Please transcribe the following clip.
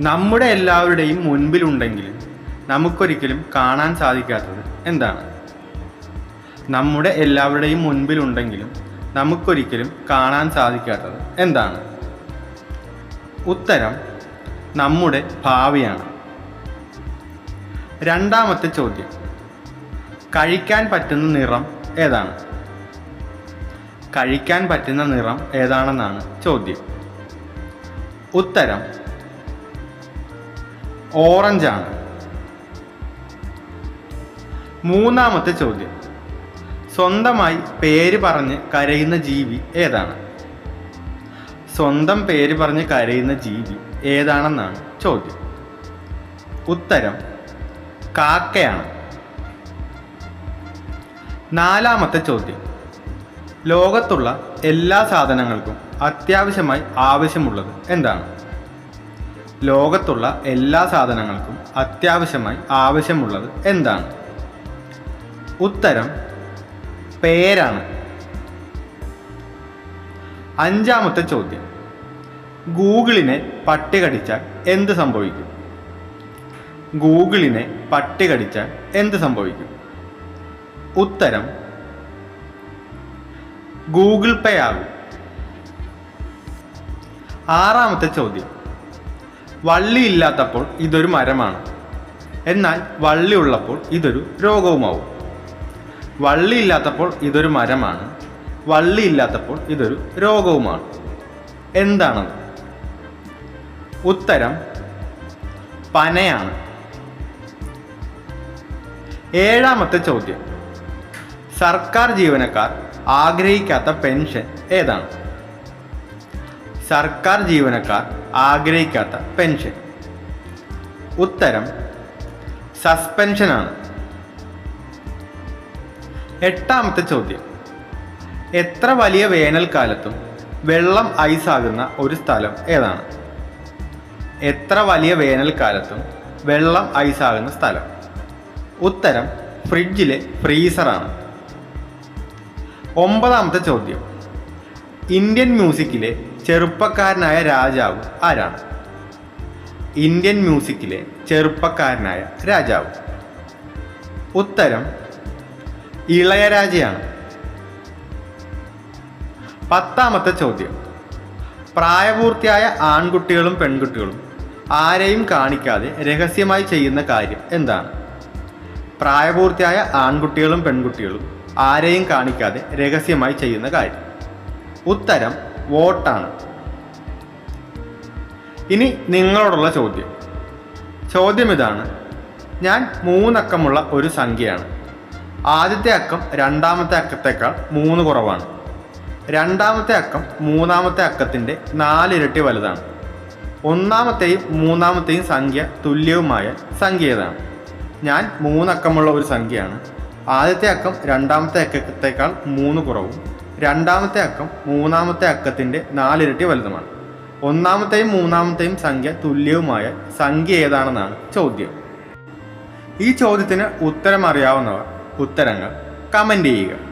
നമ്മുടെ എല്ലാവരുടെയും മുൻപിലുണ്ടെങ്കിൽ നമുക്കൊരിക്കലും കാണാൻ സാധിക്കാത്തത് എന്താണ്? നമ്മുടെ എല്ലാവരുടെയും മുൻപിലുണ്ടെങ്കിലും നമുക്കൊരിക്കലും കാണാൻ സാധിക്കാത്തത് എന്താണ്? ഉത്തരം നമ്മുടെ ഭാവിയാണ്. രണ്ടാമത്തെ ചോദ്യം. കഴിക്കാൻ പറ്റുന്ന നിറം ഏതാണ്? കഴിക്കാൻ പറ്റുന്ന നിറം ഏതാണെന്നാണ് ചോദ്യം. ഉത്തരം ഓറഞ്ചാണ്. മൂന്നാമത്തെ ചോദ്യം. സ്വന്തമായി പേര് പറഞ്ഞ് കരയുന്ന ജീവി ഏതാണ്? സ്വന്തം പേര് പറഞ്ഞ് കരയുന്ന ജീവി ഏതാണെന്നാണ് ചോദ്യം. ഉത്തരം കാക്കയാണ്. നാലാമത്തെ ചോദ്യം. ലോകത്തുള്ള എല്ലാ സാധനങ്ങൾക്കും അത്യാവശ്യമായി ആവശ്യമുള്ളത് എന്താണ്? ലോകത്തുള്ള എല്ലാ സാധനങ്ങൾക്കും അത്യാവശ്യമായി ആവശ്യമുള്ളത് എന്താണ്? ഉത്തരം പേരാണ്. അഞ്ചാമത്തെ ചോദ്യം. ഗൂഗിളിനെ പട്ടി കടിച്ചാൽ എന്ത് സംഭവിക്കും? ഗൂഗിളിനെ പട്ടി കടിച്ചാൽ എന്ത് സംഭവിക്കും? ഉത്തരം ഗൂഗിൾ പേ ആകും. ആറാമത്തെ ചോദ്യം. വള്ളിയില്ലാത്തപ്പോൾ ഇതൊരു മരമാണ്. എന്നാൽ വള്ളി ഉള്ളപ്പോൾ ഇതൊരു രോഗവുമാവും. വള്ളിയില്ലാത്തപ്പോൾ ഇതൊരു മരമാണ്. വള്ളി ഇല്ലാത്തപ്പോൾ ഇതൊരു രോഗവുമാണ്. എന്താണത് ഉത്തരം പനയാണ്. ഏഴാമത്തെ ചോദ്യം. സർക്കാർ ജീവനക്കാർ ആഗ്രഹിക്കാത്ത പെൻഷൻ ഏതാണ്? സർക്കാർ ജീവനക്കാർ ആഗ്രഹിക്കാത്ത പെൻഷൻ. ഉത്തരം സസ്പെൻഷനാണ്. എട്ടാമത്തെ ചോദ്യം. എത്ര വലിയ വേനൽക്കാലത്തും വെള്ളം ഐസാകുന്ന ഒരു സ്ഥലം ഏതാണ്? എത്ര വലിയ വേനൽക്കാലത്തും വെള്ളം ഐസാകുന്ന സ്ഥലം? ഉത്തരം ഫ്രിഡ്ജിലെ ഫ്രീസറാണ്. ഒമ്പതാമത്തെ ചോദ്യം. ഇന്ത്യൻ മ്യൂസിക്കിലെ ചെറുപ്പക്കാരനായ രാജാവ് ആരാണ്? ഇന്ത്യൻ മ്യൂസിക്കിലെ ചെറുപ്പക്കാരനായ രാജാവ്. ഉത്തരം ഇളയരാജയാണ്. പത്താമത്തെ ചോദ്യം പ്രായപൂർത്തിയായ ആൺകുട്ടികളും പെൺകുട്ടികളും ആരെയും കാണിക്കാതെ രഹസ്യമായി ചെയ്യുന്ന കാര്യം എന്താണ്? പ്രായപൂർത്തിയായ ആൺകുട്ടികളും പെൺകുട്ടികളും ആരെയും കാണിക്കാതെ രഹസ്യമായി ചെയ്യുന്ന കാര്യം. ഉത്തരം വോട്ടാണ്. ഇനി നിങ്ങളോടുള്ള ചോദ്യം. ചോദ്യം ഇതാണ്. ഞാൻ മൂന്നക്കമുള്ള ഒരു സംഖ്യയാണ്. ആദ്യത്തെ അക്കം രണ്ടാമത്തെ അക്കത്തേക്കാൾ മൂന്ന് കുറവാണ്. രണ്ടാമത്തെ അക്കം മൂന്നാമത്തെ അക്കത്തിന്റെ നാലിരട്ടി വലുതാണ്. ഒന്നാമത്തെയും മൂന്നാമത്തെയും സംഖ്യ തുല്യവുമായ സംഖ്യ ഏതാണ് ഞാൻ മൂന്നക്കമുള്ള ഒരു സംഖ്യയാണ്. ആദ്യത്തെ അക്കം രണ്ടാമത്തെ അക്കത്തേക്കാൾ മൂന്ന് കുറവും. രണ്ടാമത്തെ അക്കം മൂന്നാമത്തെ അക്കത്തിന്റെ നാലിരട്ടി വലുതുമാണ്. ഒന്നാമത്തെയും മൂന്നാമത്തെയും സംഖ്യ തുല്യവുമായ സംഖ്യ ഏതാണെന്നാണ് ചോദ്യം. ഈ ചോദ്യത്തിന് ഉത്തരം അറിയാവുന്നവർ ഉത്തരങ്ങൾ കമന്റ് ചെയ്യുക.